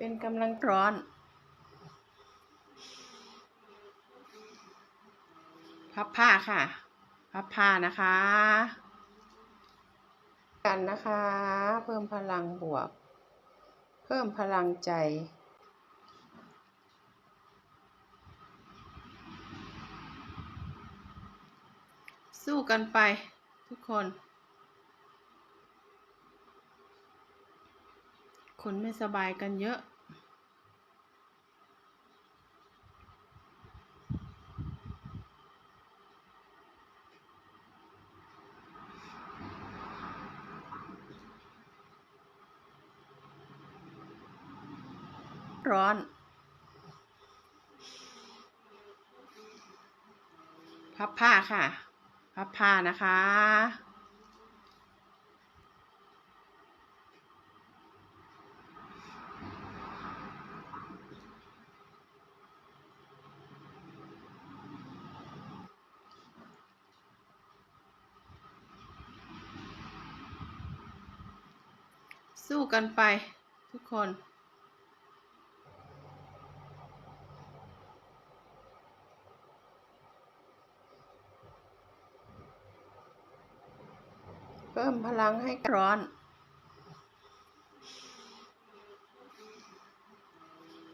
เป็นกำลังร้อน พับผ้าค่ะ พับผ้านะคะ กันนะคะ เพิ่มพลังบวก เพิ่มพลังใจสู้กันไปทุกคน คนไม่สบายกันเยอะ ร้อน พับผ้าค่ะ พับผ้านะคะ สู้กันไปทุกคน พิ่มพลังให้ร้อน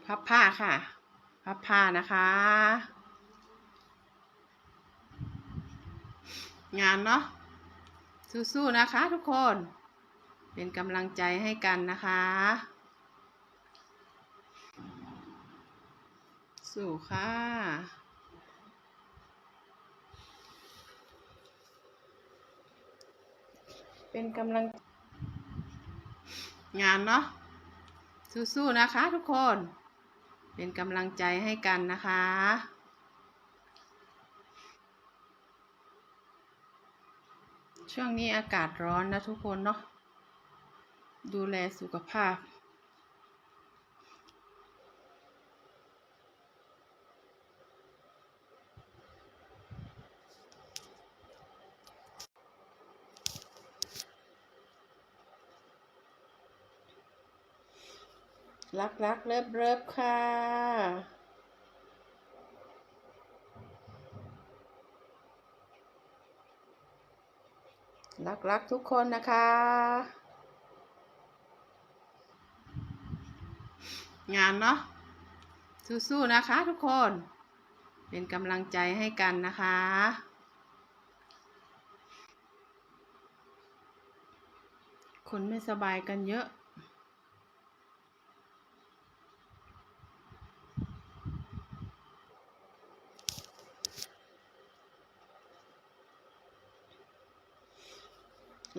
พับผ้าค่ะ พับผ้านะคะ งานเนาะ สู้ๆนะคะทุกคน เป็นกำลังใจให้กันนะคะ สู้ค่ะ เป็นกำลัง งานเนาะสู้ๆนะคะทุกคน เป็นกำลังใจให้กันนะคะช่วงนี้อากาศร้อนนะทุกคนเนาะดูแลสุขภาพ รักรักเลิฟเลิฟค่ะ รักรักทุกคนนะคะ งานเนาะ สู้ๆนะคะทุกคน เป็นกำลังใจให้กันนะคะคนไม่สบายกันเยอะ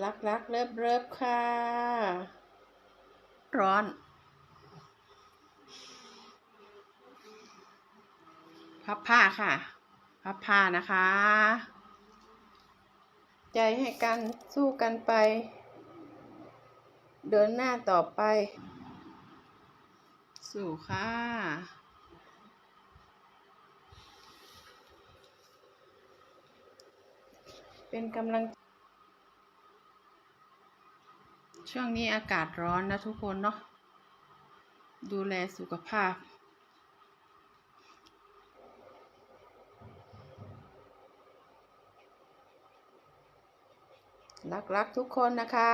รักรักเลิฟเลิฟค่ะ ร้อน พับผ้าค่ะ พับผ้านะคะ ใจให้กันสู้กันไป เดินหน้าต่อไป สู้ค่ะเป็นกำลัง ช่วงนี้อากาศร้อนนะทุกคนเนาะ ดูแลสุขภาพ รักรักทุกคนนะคะ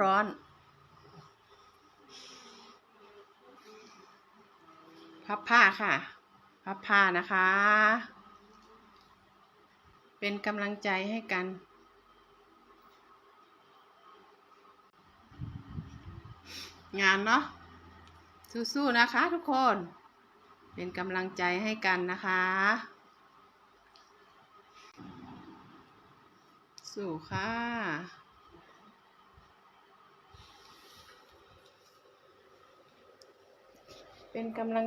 ร้อน พับผ้าค่ะ พับผ้านะคะ เป็นกำลังใจให้กันงานเนาะสู้ๆนะคะทุกคน เป็นกำลังใจให้กันนะคะ สู้ค่ะ เป็นกำลัง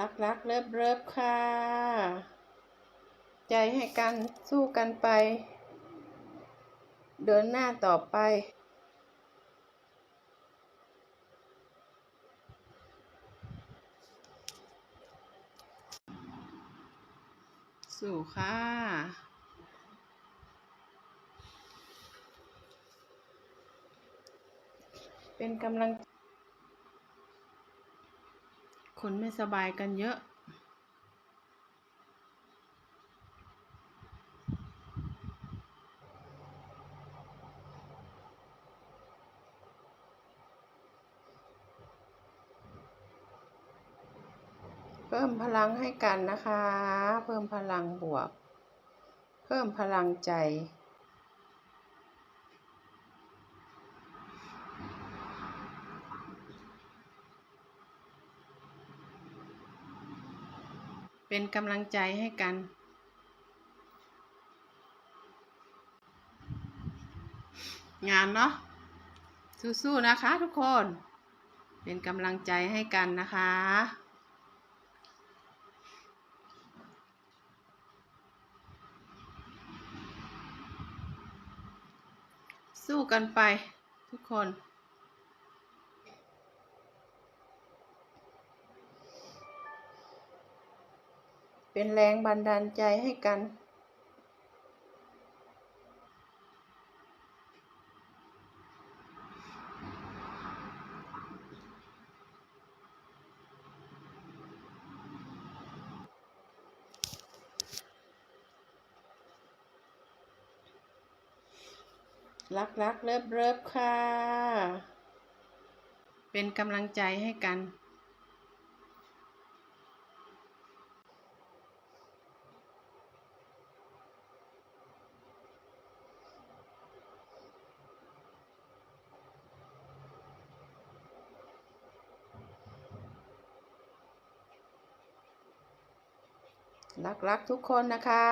รักรักเลิฟเลิฟค่ะ ใจให้กันสู้กันไป เดินหน้าต่อไป สู่ค่ะเป็นกำลัง คนไม่สบายกันเยอะ เพิ่มพลังให้กันนะคะ เพิ่มพลังบวก เพิ่มพลังใจ เป็นกำลังใจให้กัน งานเนาะสู้ๆนะคะทุกคน เป็นกำลังใจให้กันนะคะสู้กันไปทุกคน เป็นแรงบันดาลใจให้กัน รักรักเลิฟเลิฟค่ะ เป็นกำลังใจให้กัน รักรักทุกคนนะคะ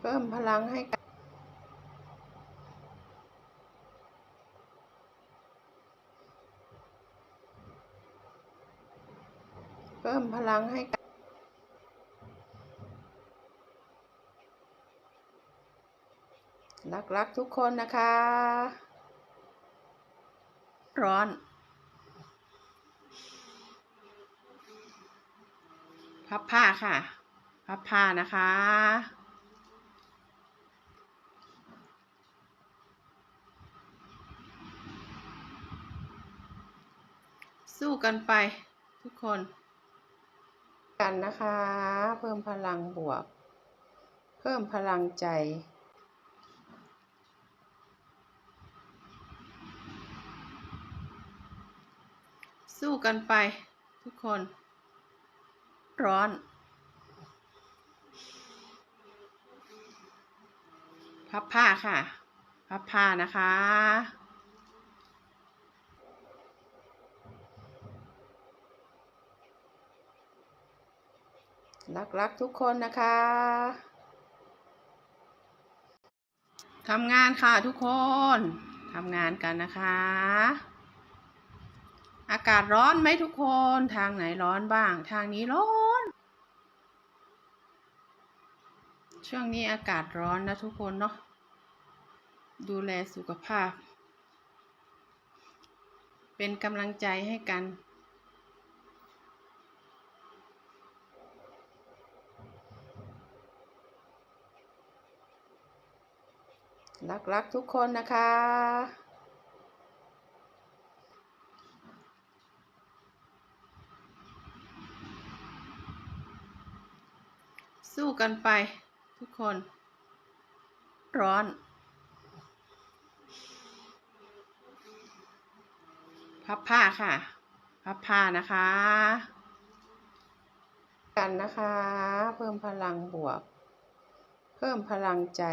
เพิ่มพลังให้กัน เพิ่มพลังให้กันรักรักทุกคนนะคะ ร้อน พับผ้าค่ะ พับผ้านะคะสู้กันไปทุกคน กันนะคะ เพิ่มพลังบวก เพิ่มพลังใจ สู้กันไปทุกคน ร้อนพับผ้าค่ะ พับผ้านะคะ รักรักทุกคนนะคะทำงานค่ะทุกคนทำงานกันนะคะ อากาศร้อนไหมทุกคนทางไหนร้อนบ้าง ทางนี้ร้อน ช่วงนี้อากาศร้อนนะทุกคนเนาะดูแลสุขภาพ เป็นกำลังใจให้กัน รักรักทุกคนนะคะ สู้กันไปทุกคน ร้อน พับผ้าค่ะ พับผ้านะคะ กันนะคะ เพิ่มพลังบวก เพิ่มพลังใจ